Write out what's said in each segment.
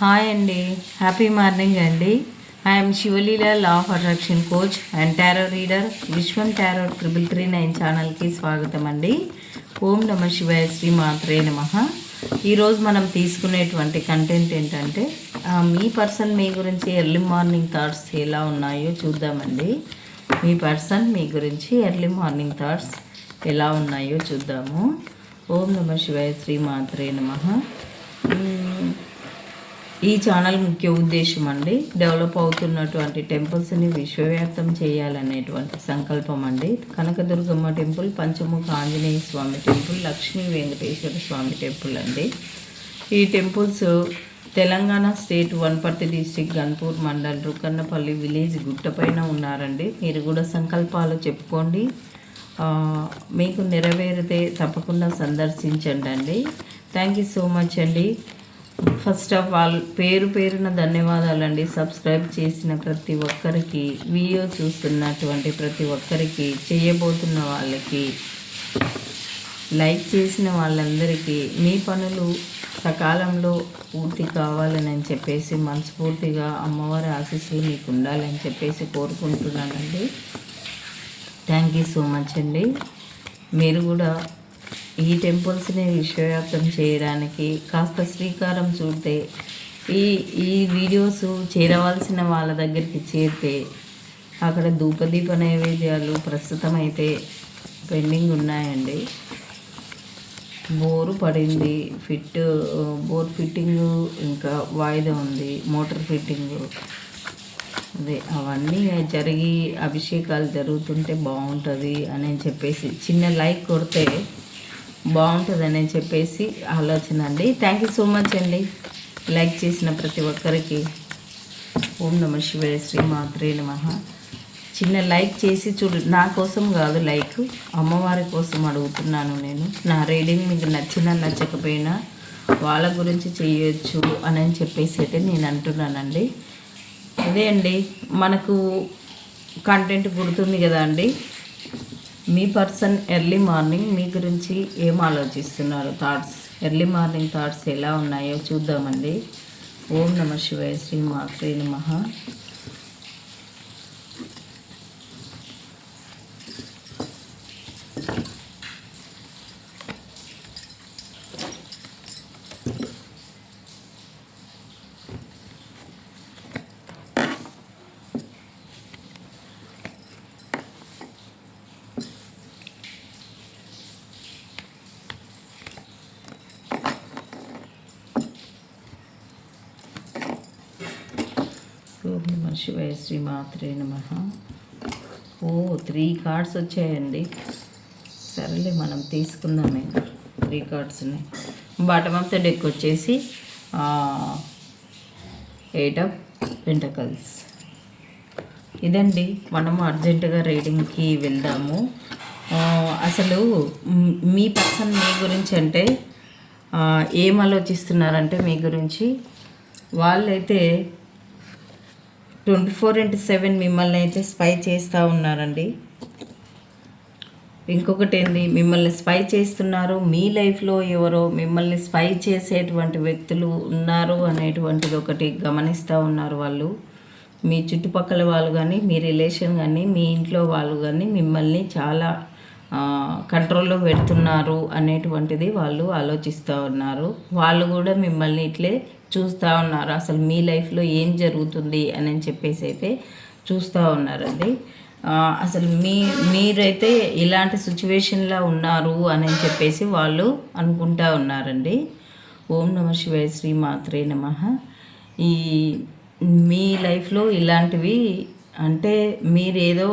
Hi అండి. Happy morning అండి. I'm Sivaleela law of attraction coach and tarot reader Vishwam tarot triple three nine ఛానల్కి స్వాగతం అండి. ఓం నమ శివాయ శ్రీ మాత్రే నమ. ఈరోజు మనం తీసుకునేటువంటి కంటెంట్ ఏంటంటే మీ పర్సన్ మీ గురించి ఎర్లీ మార్నింగ్ థాట్స్ ఎలా ఉన్నాయో చూద్దామండి. మీ పర్సన్ మీ గురించి ఎర్లీ మార్నింగ్ థాట్స్ ఎలా ఉన్నాయో చూద్దాము. ఓం నమ శివాయ శ్రీ మాత్రే నమ. ఈ ఛానల్ ముఖ్య ఉద్దేశం అండి డెవలప్ అవుతున్నటువంటి టెంపుల్స్ని విశ్వవ్యాప్తం చేయాలనేటువంటి సంకల్పం అండి. Kanakadurgamma temple Panchamukha Anjaneya Swamy temple Lakshmi Venkateswara Swamy temple అండి. ఈ temples Telangana state Wanaparthy district Ganpur mandal Rukannapalli village గుట్టపైన ఉన్నారండి. మీరు కూడా సంకల్పాలు చెప్పుకోండి. మీకు నెరవేరితే తప్పకుండా సందర్శించండి అండి థ్యాంక్ యూ సో మచ్ అండి. ఫస్ట్ ఆఫ్ ఆల్ పేరు పేరున ధన్యవాదాలండి. సబ్స్క్రైబ్ చేసిన ప్రతి ఒక్కరికి వీడియో చూస్తున్నటువంటి ప్రతి ఒక్కరికి చేయబోతున్న వాళ్ళకి లైక్ చేసిన వాళ్ళందరికీ మీ పనులు సకాలంలో పూర్తి కావాలని అని చెప్పేసి మనస్ఫూర్తిగా అమ్మవారి ఆశీస్సులు మీకు ఉండాలని చెప్పేసి కోరుకుంటున్నానండి. థ్యాంక్ యూ సో మచ్ అండి. మీరు కూడా ఈ టెంపుల్స్ని విశ్వవ్యాప్తం చేయడానికి కాస్త శ్రీకారం చూడితే ఈ ఈ వీడియోస్ చేరవలసిన వాళ్ళ దగ్గరికి చేరితే అక్కడ ధూపదీప నైవేద్యాలు ప్రస్తుతం అయితే పెండింగ్ ఉన్నాయండి. బోరు పడింది ఫిట్ బోర్ ఫిట్టింగ్ ఇంకా వాయిదా ఉంది మోటార్ ఫిట్టింగ్. అదే అవన్నీ జరిగి అభిషేకాలు జరుగుతుంటే బాగుంటుంది అని చెప్పేసి చిన్న లైక్ కొడితే బాగుంటుందని చెప్పేసి ఆలోచన అండి. థ్యాంక్ యూ సో మచ్ అండి. లైక్ చేసిన ప్రతి ఒక్కరికి. ఓం నమ శివాయ శ్రీ మాత్రే నమ. చిన్న లైక్ చేసి చూడు నా కోసం కాదు లైక్ అమ్మవారి కోసం అడుగుతున్నాను నేను. నా రీడింగ్ మీకు నచ్చినా నచ్చకపోయినా వాళ్ళ గురించి చేయొచ్చు అని చెప్పేసి అయితే నేను అంటున్నానండి. అదే అండి మనకు కంటెంట్ గుర్తుంది కదా అండి. మీ పర్సన్ ఎర్లీ మార్నింగ్ మీ గురించి ఏం ఆలోచిస్తున్నారు? థాట్స్. ఎర్లీ మార్నింగ్ థాట్స్ ఎలా ఉన్నాయో చూద్దామండి. ఓం నమ శివాయ శ్రీ మాత్రే నమ ఓం నమ శివాయ శ్రీ మాత్రే నమ. ఓ త్రీ కార్డ్స్ వచ్చాయండి. సరేలే మనం తీసుకుందామే త్రీ కార్డ్స్ని. బాటమ్ ఆఫ్ ద డెక్ వచ్చేసి ఎయిట్ ఆఫ్ పెంటకల్స్. ఇదండి మనము అర్జెంటుగా రీడింగ్కి వెళ్దాము. అసలు మీ పర్సన్ మీ గురించి అంటే ఏం ఆలోచిస్తున్నారంటే మీ గురించి? వాళ్ళైతే ట్వంటీ ఫోర్ ఇంటూ సెవెన్ మిమ్మల్ని అయితే స్పై చేస్తూ ఉన్నారండి. ఇంకొకటి ఏంది? మిమ్మల్ని స్పై చేస్తున్నారు. మీ లైఫ్లో ఎవరో మిమ్మల్ని స్పై చేసేటువంటి వ్యక్తులు ఉన్నారు అనేటువంటిది ఒకటి గమనిస్తూ ఉన్నారు వాళ్ళు. మీ చుట్టుపక్కల వాళ్ళు కానీ మీ రిలేషన్ కానీ మీ ఇంట్లో వాళ్ళు కానీ మిమ్మల్ని చాలా కంట్రోల్లో పెడుతున్నారు అనేటువంటిది వాళ్ళు ఆలోచిస్తూ ఉన్నారు. వాళ్ళు కూడా మిమ్మల్ని ఇట్లే చూస్తూ ఉన్నారు. అసలు మీ లైఫ్లో ఏం జరుగుతుంది అని చెప్పేసి అయితే చూస్తూ ఉన్నారండి. అసలు మీ మీరైతే ఇలాంటి సిచ్యువేషన్లో ఉన్నారు అని చెప్పేసి వాళ్ళు అనుకుంటా ఉన్నారండి. ఓం నమ శివాయ శ్రీ మాత్రే నమ. ఈ మీ లైఫ్లో ఇలాంటివి అంటే మీరేదో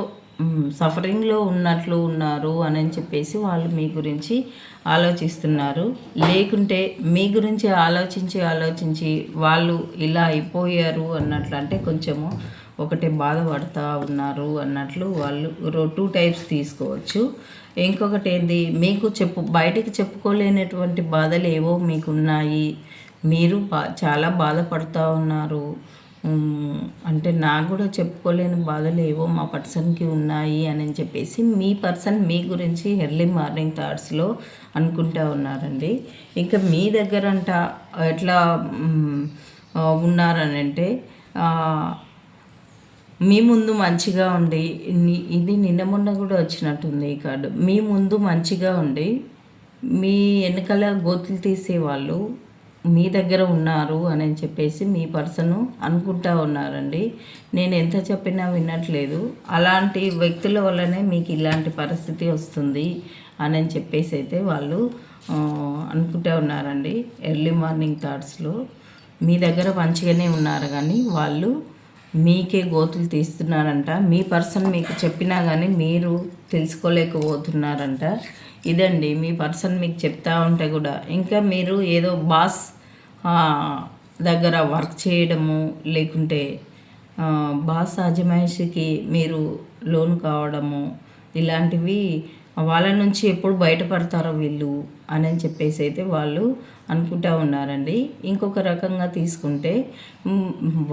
సఫరింగ్లో ఉన్నట్లు ఉన్నారు అని చెప్పేసి వాళ్ళు మీ గురించి ఆలోచిస్తున్నారు. లేకుంటే మీ గురించి ఆలోచించి ఆలోచించి వాళ్ళు ఇలా అయిపోయారు అన్నట్లు అంటే కొంచెము ఒకటే బాధపడుతూ ఉన్నారు అన్నట్లు వాళ్ళు రో- టూ టైప్స్ తీసుకోవచ్చు. ఇంకొకటి ఏంది? మీకు చెప్పు బయటికి చెప్పుకోలేనటువంటి బాధలు ఏవో మీకు ఉన్నాయి మీరు బా చాలా బాధపడుతూ ఉన్నారు. అంటే నాకు కూడా చెప్పుకోలేని బాధలు ఏవో మా పర్సన్కి ఉన్నాయి అని చెప్పేసి మీ పర్సన్ మీ గురించి ఎర్లీ మార్నింగ్ థాట్స్లో అనుకుంటా ఉన్నారండి. ఇంకా మీ దగ్గరంట ఎట్లా ఉన్నారనంటే ఉన్నారని అంటే మీ ముందు మంచిగా ఉండి ఇది నిన్న మొన్న కూడా వచ్చినట్టుంది ఈ కార్డు. మీ ముందు మంచిగా ఉండి మీ వెనకాల గోతులు తీసేవాళ్ళు మీ దగ్గర ఉన్నారు అని చెప్పేసి మీ పర్సన్ అనుకుంటా ఉన్నారండి. నేను ఎంత చెప్పినా వినట్లేదు. అలాంటి వ్యక్తుల వల్లనే మీకు ఇలాంటి పరిస్థితి వస్తుంది అని చెప్పేసి అయితే వాళ్ళు అనుకుంటూ అనుకుంటా ఉన్నారండి. ఎర్లీ మార్నింగ్ థాట్స్లో మీ దగ్గర మంచిగానే ఉన్నారు కానీ వాళ్ళు మీకే గోతులు తీస్తున్నారంట. మీ పర్సన్ మీకు చెప్పినా కానీ మీరు తెలుసుకోలేకపోతున్నారంట. ఇదండి మీ పర్సన్ మీకు చెప్తా ఉంటే కూడా. ఇంకా మీరు ఏదో బాస్ దగ్గర వర్క్ చేయడము లేకుంటే బాస్ అజమాయిషికి మీరు లోన్ కావడము ఇలాంటివి వాళ్ళ నుంచి ఎప్పుడు బయటపడతారో వీళ్ళు అని చెప్పేసి అయితే వాళ్ళు అనుకుంటా ఉన్నారండి. ఇంకొక రకంగా తీసుకుంటే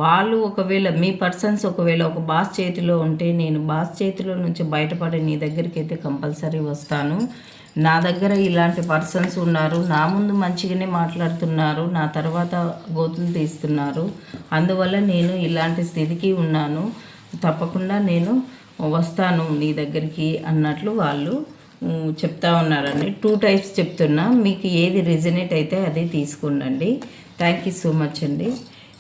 వాళ్ళు ఒకవేళ మీ పర్సన్స్ ఒకవేళ ఒక బాస్ చేతిలో ఉంటే నేను బాస్ చేతిలో నుంచి బయటపడి నీ దగ్గరికి అయితే కంపల్సరీ వస్తాను. నా దగ్గర ఇలాంటి పర్సన్స్ ఉన్నారు. నా ముందు మంచిగానే మాట్లాడుతున్నారు. నా తర్వాత గోతులు తీస్తున్నారు. అందువల్ల నేను ఇలాంటి స్థితికి ఉన్నాను. తప్పకుండా నేను వస్తాను నీ దగ్గరికి అన్నట్లు వాళ్ళు చెప్తా ఉన్నారండి. టూ టైప్స్ చెప్తున్నా. మీకు ఏది రిజనేట్ అయితే అది తీసుకుండండి. థ్యాంక్ యూ సో మచ్ అండి.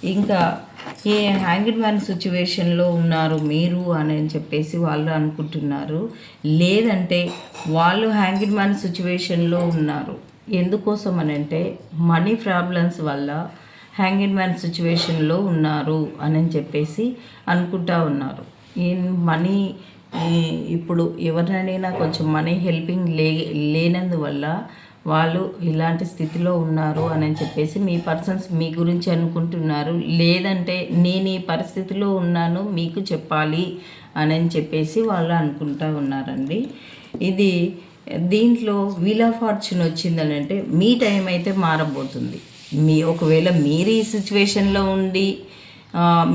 ఇంకా ఏ హ్యాంగిడ్ మ్యాన్ సిచ్యువేషన్లో ఉన్నారు మీరు అని చెప్పేసి వాళ్ళు అనుకుంటున్నారు. లేదంటే వాళ్ళు హ్యాంగిడ్ మ్యాన్ సిచ్యువేషన్లో ఉన్నారు. ఎందుకోసం అని అంటే మనీ ప్రాబ్లమ్స్ వల్ల హ్యాంగిడ్ మ్యాన్ సిచ్యువేషన్లో ఉన్నారు అని చెప్పేసి అనుకుంటా ఉన్నారు. ఈ మనీ ఇప్పుడు ఎవరినైనా కొంచెం మనీ హెల్పింగ్ లే లేనందువల్ల వాళ్ళు ఇలాంటి స్థితిలో ఉన్నారు అని చెప్పేసి మీ పర్సన్స్ మీ గురించి అనుకుంటున్నారు. లేదంటే నేను ఈ పరిస్థితిలో ఉన్నాను మీకు చెప్పాలి అని చెప్పేసి వాళ్ళు అనుకుంటా ఉన్నారండి. ఇది దీంట్లో వీల్ ఆఫ్ ఫార్చ్యూన్ వచ్చిందని అంటే మీ టైం అయితే మారబోతుంది. మీ ఒకవేళ మీరు ఈ సిచ్యువేషన్లో ఉండి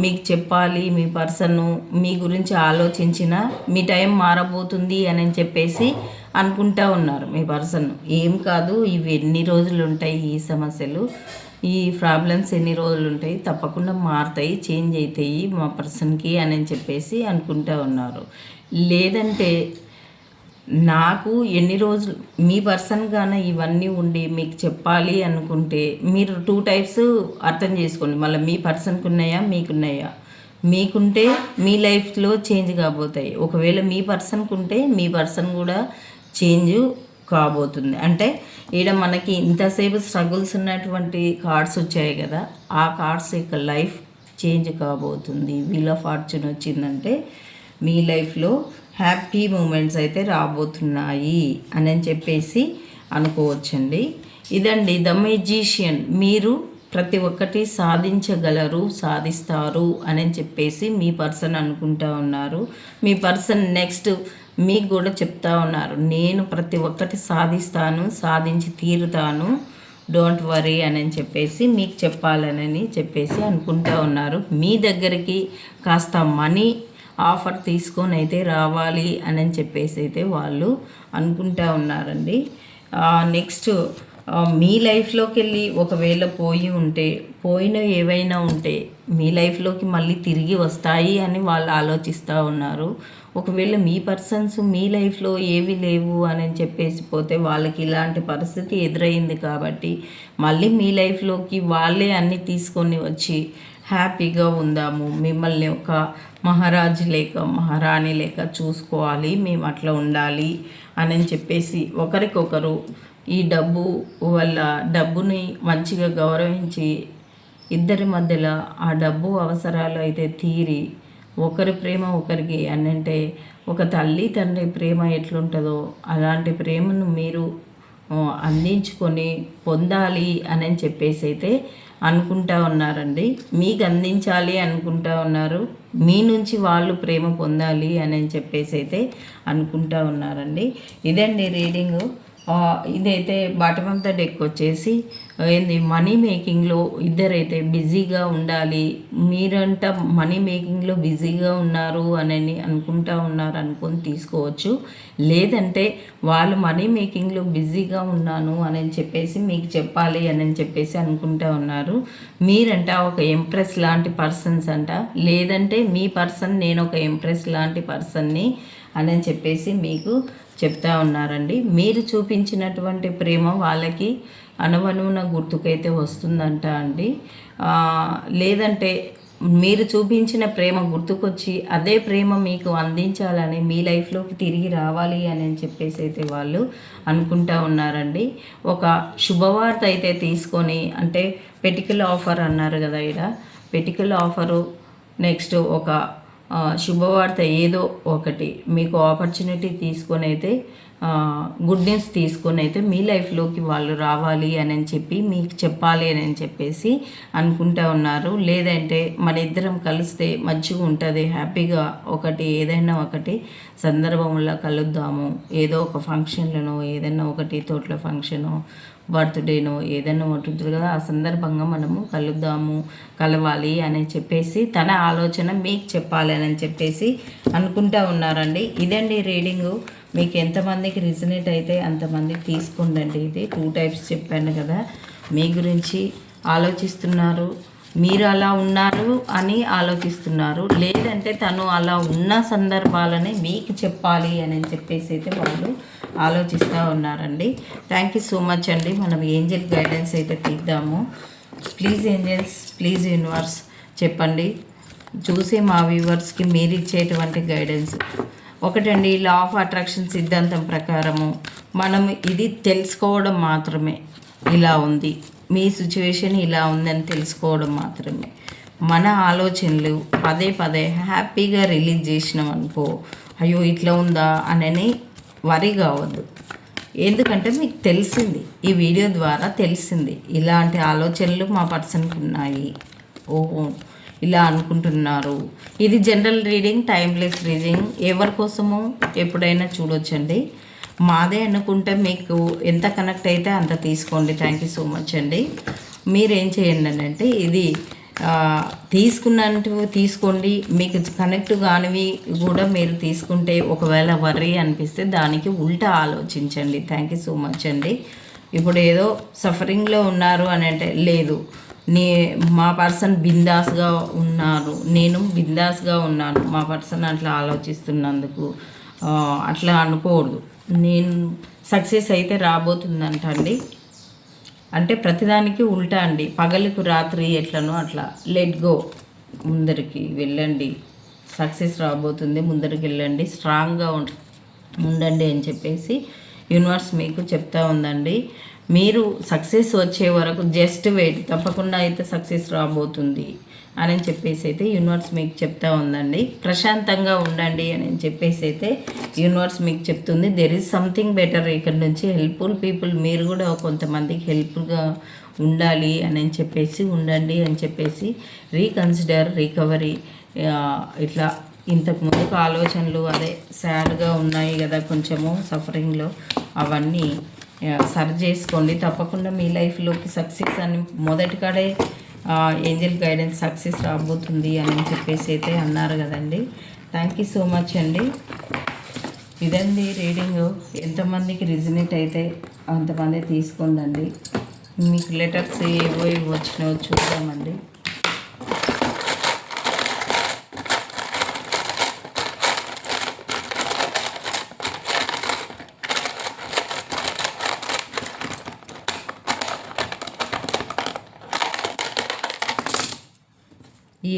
మీకు చెప్పాలి మీ పర్సన్ మీ గురించి ఆలోచించిన మీ టైం మారబోతుంది అని చెప్పేసి అనుకుంటా ఉన్నారు మీ పర్సన్. ఏం కాదు ఇవి ఎన్ని రోజులు ఉంటాయి ఈ సమస్యలు? ఈ ప్రాబ్లమ్స్ ఎన్ని రోజులు ఉంటాయి? తప్పకుండా మారుతాయి చేంజ్ అవుతాయి మా పర్సన్కి అని చెప్పేసి అనుకుంటా ఉన్నారు. లేదంటే నాకు ఎన్ని రోజులు మీ పర్సన్గానే ఇవన్నీ ఉండి మీకు చెప్పాలి అనుకుంటే మీరు టూ టైప్స్ అర్థం చేసుకోండి. మళ్ళీ మీ పర్సన్కి ఉన్నాయా మీకున్నాయా? మీకుంటే మీ లైఫ్లో చేంజ్ కాబోతాయి. ఒకవేళ మీ పర్సన్కి ఉంటే మీ పర్సన్ కూడా చేంజ్ కాబోతుంది. అంటే ఈడ మనకి ఇంతసేపు స్ట్రగుల్స్ ఉన్నటువంటి కార్డ్స్ వచ్చాయి కదా ఆ కార్డ్స్ యొక్క లైఫ్ చేంజ్ కాబోతుంది. వీల్ ఆఫ్ ఫార్చ్యూన్ వచ్చిందంటే మీ లైఫ్లో హ్యాపీ మూమెంట్స్ అయితే రాబోతున్నాయి అని చెప్పేసి అనుకోవచ్చండి. ఇదండి ద మెజీషియన్ మీరు ప్రతి ఒక్కటి సాధించగలరు సాధిస్తారు అని చెప్పేసి మీ పర్సన్ అనుకుంటా ఉన్నారు. మీ పర్సన్ నెక్స్ట్ మీకు కూడా చెప్తా ఉన్నారు. నేను ప్రతి ఒక్కటి సాధిస్తాను సాధించి తీరుతాను. డోంట్ వరీ అని చెప్పేసి మీకు చెప్పాలని చెప్పేసి అనుకుంటా ఉన్నారు. మీ దగ్గరికి కాస్త మనీ ఆఫర్ తీసుకొని అయితే రావాలి అని చెప్పేసి అయితే వాళ్ళు అనుకుంటా ఉన్నారండి. నెక్స్ట్ మీ లైఫ్లోకి వెళ్ళి ఒకవేళ పోయి ఉంటే పోయిన ఏవైనా ఉంటే మీ లైఫ్లోకి మళ్ళీ తిరిగి వస్తాయి అని వాళ్ళు ఆలోచిస్తూ ఉన్నారు. ఒకవేళ మీ పర్సన్స్ మీ లైఫ్లో ఏవి లేవు అని చెప్పేసి పోతే వాళ్ళకి ఇలాంటి పరిస్థితి ఎదురైంది కాబట్టి మళ్ళీ మీ లైఫ్లోకి వాళ్ళే అన్నీ తీసుకొని వచ్చి హ్యాపీగా ఉందాము. మిమ్మల్ని ఒక మహారాజు లేక మహారాణి లేక చూసుకోవాలి మేము అట్లా ఉండాలి అని చెప్పేసి ఒకరికొకరు ఈ డబ్బు వల్ల డబ్బుని మంచిగా గౌరవించి ఇద్దరి మధ్యలో ఆ డబ్బు అవసరాలు అయితే తీరి ఒకరి ప్రేమ ఒకరికి అనంటే ఒక తల్లి తండ్రి ప్రేమ ఎట్లుంటుందో అలాంటి ప్రేమను మీరు అందించుకొని పొందాలి అని చెప్పేసి అయితే అనుకుంటా ఉన్నారండి. మీకు అందించాలి అనుకుంటా ఉన్నారు. మీ నుంచి వాళ్ళు ప్రేమ పొందాలి అని చెప్పేసి అయితే అనుకుంటా ఉన్నారండి. ఇదండి రీడింగు. ఇదైతే బాటమ్ ఆఫ్ ద డెక్ వచ్చేసి ఏంది మనీ మేకింగ్లో ఇద్దరైతే బిజీగా ఉండాలి మీరంట మనీ మేకింగ్లో బిజీగా ఉన్నారు అని అనుకుంటా ఉన్నారు అనుకొని తీసుకోవచ్చు. లేదంటే వాళ్ళు మనీ మేకింగ్లో బిజీగా ఉన్నాను అని చెప్పేసి మీకు చెప్పాలి అని చెప్పేసి అనుకుంటా ఉన్నారు. మీరంట ఒక ఎంప్రెస్ లాంటి పర్సన్స్ అంట. లేదంటే మీ పర్సన్ నేను ఒక ఎంప్రెస్ లాంటి పర్సన్ని అని చెప్పేసి మీకు చెప్తా ఉన్నారండి. మీరు చూపించినటువంటి ప్రేమ వాళ్ళకి అనువనువున గుర్తుకైతే వస్తుందంట అండి. లేదంటే మీరు చూపించిన ప్రేమ గుర్తుకొచ్చి అదే ప్రేమ మీకు అందించాలని మీ లైఫ్లోకి తిరిగి రావాలి అని చెప్పేసి అయితే వాళ్ళు అనుకుంటా ఉన్నారండి. ఒక శుభవార్త అయితే తీసుకొని అంటే పెటికల్ ఆఫర్ అన్నారు కదా ఇక్కడ పెటికల్ ఆఫరు నెక్స్ట్ ఒక శుభవార్త ఏదో ఒకటి మీకు ఆపర్చునిటీ తీసుకొని అయితే గుడ్ న్యూస్ తీసుకొని అయితే మీ లైఫ్లోకి వాళ్ళు రావాలి అని చెప్పి మీకు చెప్పాలి అని అని చెప్పేసి అనుకుంటా ఉన్నారు. లేదంటే మన ఇద్దరం కలిస్తే మంచిగా ఉంటుంది హ్యాపీగా ఒకటి ఏదైనా ఒకటి సందర్భంలో కలుద్దాము. ఏదో ఒక ఫంక్షన్లను ఏదైనా ఒకటి తోటల ఫంక్షను బర్త్డేనో ఏదైనా ఒకటి ఉంటుంది కదా. ఆ సందర్భంగా మనము కలుద్దాము కలవాలి అని చెప్పేసి తన ఆలోచన మీకు చెప్పాలి అని చెప్పేసి అనుకుంటా ఉన్నారండి. ఇదండి రీడింగు. మీకు ఎంతమందికి రిజనేట్ అయితే అంతమందికి తీసుకుండండి ఇది. టూ టైప్స్ చెప్పాను కదా. మీ గురించి ఆలోచిస్తున్నారు. మీరు అలా ఉన్నారు అని ఆలోచిస్తున్నారు. లేదంటే తను అలా ఉన్న సందర్భాలని మీకు చెప్పాలి అని చెప్పేసి అయితే వాళ్ళు ఆలోచిస్తూ ఉన్నారండి. థ్యాంక్ యూ సో మచ్ అండి. మనం ఏంజల్ గైడెన్స్ అయితే తీద్దాము. ప్లీజ్ ఏంజల్స్ ప్లీజ్ యూనివర్స్ చెప్పండి. చూసే మా వ్యూవర్స్కి మీరు ఇచ్చేటువంటి గైడెన్స్ ఒకటండి లా ఆఫ్ అట్రాక్షన్ సిద్ధాంతం ప్రకారము. మనం ఇది తెలుసుకోవడం మాత్రమే. ఇలా ఉంది. మీ సిచ్యువేషన్ ఇలా ఉందని తెలుసుకోవడం మాత్రమే. మన ఆలోచనలు పదే పదే హ్యాపీగా రిలీజ్ చేసినాం అనుకో అయ్యో ఇట్లా ఉందా? అనని వరి కావద్దు ఎందుకంటే మీకు తెలిసింది ఈ వీడియో ద్వారా తెలిసింది. ఇలాంటి ఆలోచనలు మా పర్సన్కి ఉన్నాయి. ఓహో ఇలా అనుకుంటున్నారు. ఇది జనరల్ రీడింగ్ టైమ్లెస్ రీడింగ్. ఎవరి కోసము ఎప్పుడైనా చూడొచ్చండి. మాదే అనుకుంటే మీకు ఎంత కనెక్ట్ అయితే అంత తీసుకోండి. థ్యాంక్ యూ సో మచ్ అండి. మీరేం చేయండి అంటే ఇది తీసుకున్నట్టు తీసుకోండి. మీకు కనెక్ట్ కానివి కూడా మీరు తీసుకుంటే ఒకవేళ వర్రీ అనిపిస్తే దానికి ఉల్టా ఆలోచించండి. థ్యాంక్ యూ సో మచ్ అండి. ఇప్పుడు ఏదో సఫరింగ్లో ఉన్నారు అని అంటే లేదు. నీ మా పర్సన్ బిందాస్గా ఉన్నారు. నేను బిందాస్గా ఉన్నాను. మా పర్సన్ అట్లా ఆలోచిస్తున్నందుకు అట్లా అనుకోకూడదు నేను సక్సెస్ అయితే రాబోతుందంట అండి అంటే ప్రతిదానికి ఉల్టా అండి. పగలికి రాత్రి ఎట్లనో అట్లా. లెట్ గో ముందరికి వెళ్ళండి. సక్సెస్ రాబోతుంది. ముందరికి వెళ్ళండి. స్ట్రాంగ్గా ఉండండి అని చెప్పేసి యూనివర్స్ మీకు చెప్తా ఉందండి. మీరు సక్సెస్ వచ్చే వరకు జస్ట్ వెయిట్ తప్పకుండా అయితే సక్సెస్ రాబోతుంది. అని చెప్పేసి అయితే యూనివర్స్ మీకు చెప్తా ఉందండి. ప్రశాంతంగా ఉండండి అని చెప్పేసి అయితే యూనివర్స్ మీకు చెప్తుంది. దెర్ ఈజ్ సంథింగ్ బెటర్ ఇక్కడ నుంచి హెల్ప్ఫుల్ పీపుల్ మీరు కూడా కొంతమందికి హెల్ప్ఫుల్గా ఉండాలి అని చెప్పేసి ఉండండి అని చెప్పేసి రీకన్సిడర్ రికవరీ ఇట్లా ఇంతకు ముందుకు ఆలోచనలు అదే సాడ్గా ఉన్నాయి కదా కొంచెము సఫరింగ్లో అవన్నీ సరి చేసుకోండి. తప్పకుండా మీ లైఫ్లోకి సక్సెస్ అని మొదటి కాడే ఏంజల్ గైడెన్స్ సక్సెస్ రాబోతుంది అని చెప్పేసి అయితే అన్నారు కదండి. థ్యాంక్ యూ సో మచ్ అండి. ఇదండి రీడింగ్. ఎంతమందికి రిజనేట్ అయితే అంతమంది తీసుకోండి మీకు లెటర్స్ ఏవో ఏవో వచ్చినాయో చూద్దామండి.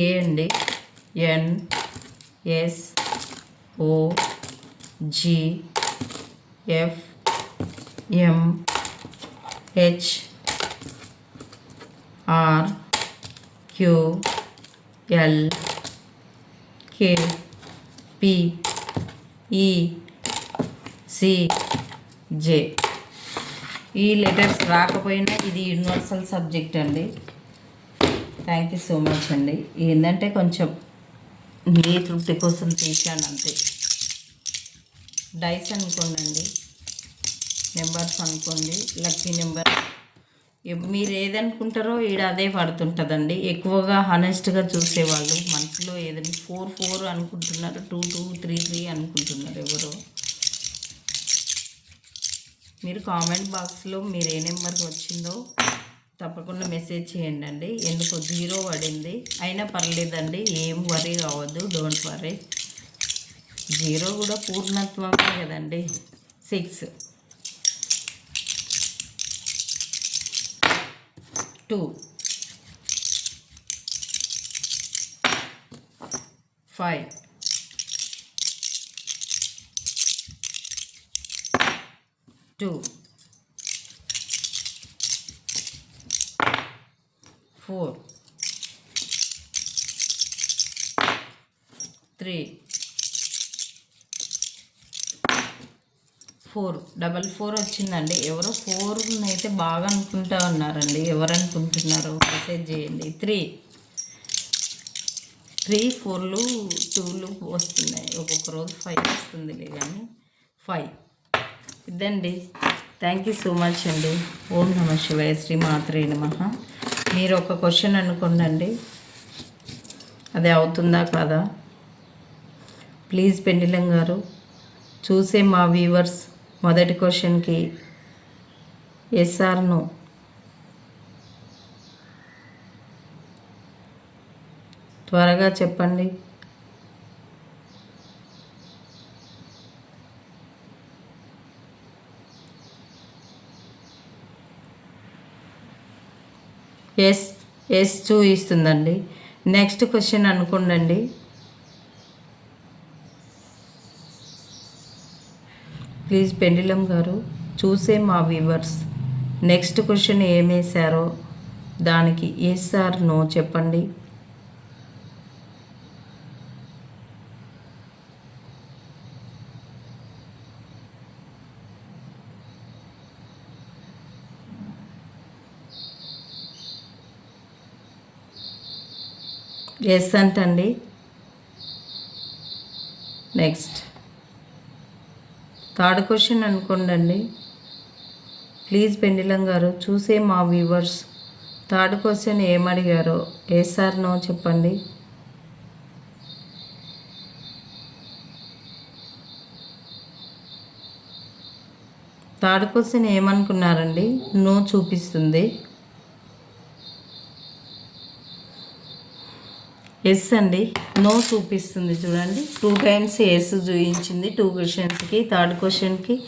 ఏ అండి? N S O G F M H R Q L K P E C J. ఈ లెటర్స్ రాకపోయినా ఇది యూనివర్సల్ సబ్జెక్ట్ అండి. థ్యాంక్ యూ సో మచ్ అండి ఏంటంటే కొంచెం మీ తృప్తి కోసం తీసాను అంతే. డైస్ అనుకోండి నెంబర్స్ అనుకోండి. లక్కీ నెంబర్ మీరు ఏదనుకుంటారో ఈడ అదే పడుతుంటుందండి. ఎక్కువగా హానెస్ట్గా చూసేవాళ్ళు. మనసులో ఏదైనా ఫోర్ ఫోర్ అనుకుంటున్నారు. టూ టూ త్రీ త్రీ అనుకుంటున్నారు ఎవరో. మీరు కామెంట్ బాక్స్లో మీరు ఏ నెంబర్కి వచ్చిందో తప్పకుండా మెసేజ్ చేయండి అండి ఎందుకు జీరో పడింది. అయినా పర్లేదండి. ఏం వరీ కావద్దు డోంట్ వరీ జీరో కూడా పూర్ణత్వమే కదండి. Six two five two four. Three. Four. Double four వచ్చిందండి. ఎవరో ఫోర్ అయితే బాగా అనుకుంటా ఉన్నారండి. ఎవరు అనుకుంటున్నారు మెసేజ్ చేయండి. త్రీ. త్రీ ఫోర్లు టూలు వస్తున్నాయి. ఒక్కొక్క రోజు ఫైవ్ వస్తుంది కానీ ఫైవ్. ఇదండి. థ్యాంక్ యూ సో మచ్ అండి. ఓం నమ శివాయ శ్రీ మాత్రే నమ. మీరు ఒక క్వశ్చన్ అనుకోండి అది అవుతుందా కాదా? ప్లీజ్ పెండిలం గారు చూసే మా వ్యూవర్స్ మొదటి క్వశ్చన్కి ఎస్ఆర్ను త్వరగా చెప్పండి. ఎస్ ఎస్ చూపిస్తుందండి నెక్స్ట్ క్వశ్చన్ అనుకోండి ప్లీజ్ పెండిలం గారు చూసే మా వ్యూవర్స్ నెక్స్ట్ క్వశ్చన్ ఏమేశారో దానికి ఎస్ ఆర్ నో చెప్పండి. ఎస్ అంటండి నెక్స్ట్ థర్డ్ క్వశ్చన్ అనుకోండి ప్లీజ్ పెండిలం గారు చూసే మా వ్యూవర్స్ థర్డ్ క్వశ్చన్ ఏమడిగారో ఎస్ఆర్ నో చెప్పండి. థర్డ్ క్వశ్చన్ ఏమనుకున్నారండి? నో చూపిస్తుంది. ఎస్ అండి. నో చూపిస్తుంది చూడండి. టూ టైమ్స్ ఎస్ చూపించింది. టూ క్వశ్చన్స్కి థర్డ్ క్వశ్చన్కి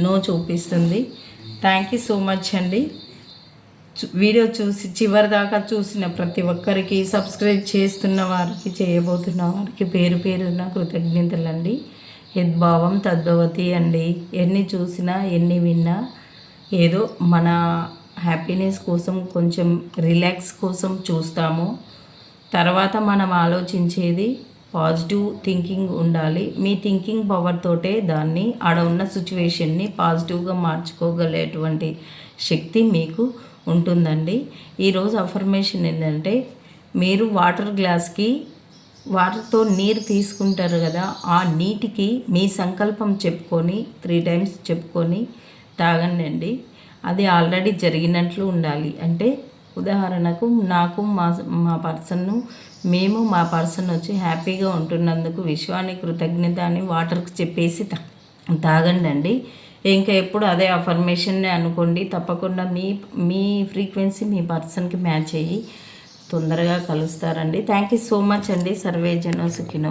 నో చూపిస్తుంది. థ్యాంక్ యూ సో మచ్ అండి. వీడియో చూసి చివరి దాకా చూసిన ప్రతి ఒక్కరికి సబ్స్క్రైబ్ చేస్తున్న వారికి చేయబోతున్న వారికి పేరు పేరున్న కృతజ్ఞతలండి. యద్భావం తద్భవతి అండి. ఎన్ని చూసినా ఎన్ని విన్నా ఏదో మన హ్యాపీనెస్ కోసం కొంచెం రిలాక్స్ కోసం చూస్తాము. తర్వాత మనం ఆలోచించేది పాజిటివ్ థింకింగ్ ఉండాలి. మీ థింకింగ్ పవర్ తోటే దాన్ని ఆడ ఉన్న సిచ్యువేషన్ని పాజిటివ్గా మార్చుకోగలేటువంటి శక్తి మీకు ఉంటుందండి. ఈరోజు అఫర్మేషన్ ఏంటంటే మీరు వాటర్ గ్లాస్కి వాటర్తో నీరు తీసుకుంటారు కదా ఆ నీటికి మీ సంకల్పం చెప్పుకొని త్రీ టైమ్స్ చెప్పుకొని తాగండి అది ఆల్రెడీ జరిగినట్లు ఉండాలి. అంటే ఉదాహరణకు నాకు మా మా పర్సన్ను మేము మా పర్సన్ వచ్చి హ్యాపీగా ఉంటున్నందుకు విశ్వానికి కృతజ్ఞత అని వాటర్కి చెప్పేసి తా తాగండి అండి ఇంకా ఎప్పుడు అదే అఫర్మేషన్నే అనుకోండి. తప్పకుండా మీ మీ ఫ్రీక్వెన్సీ మీ పర్సన్కి మ్యాచ్ అయ్యి తొందరగా కలుస్తారండి. థ్యాంక్ యూ సో మచ్ అండి. సర్వే జనో సుఖినో.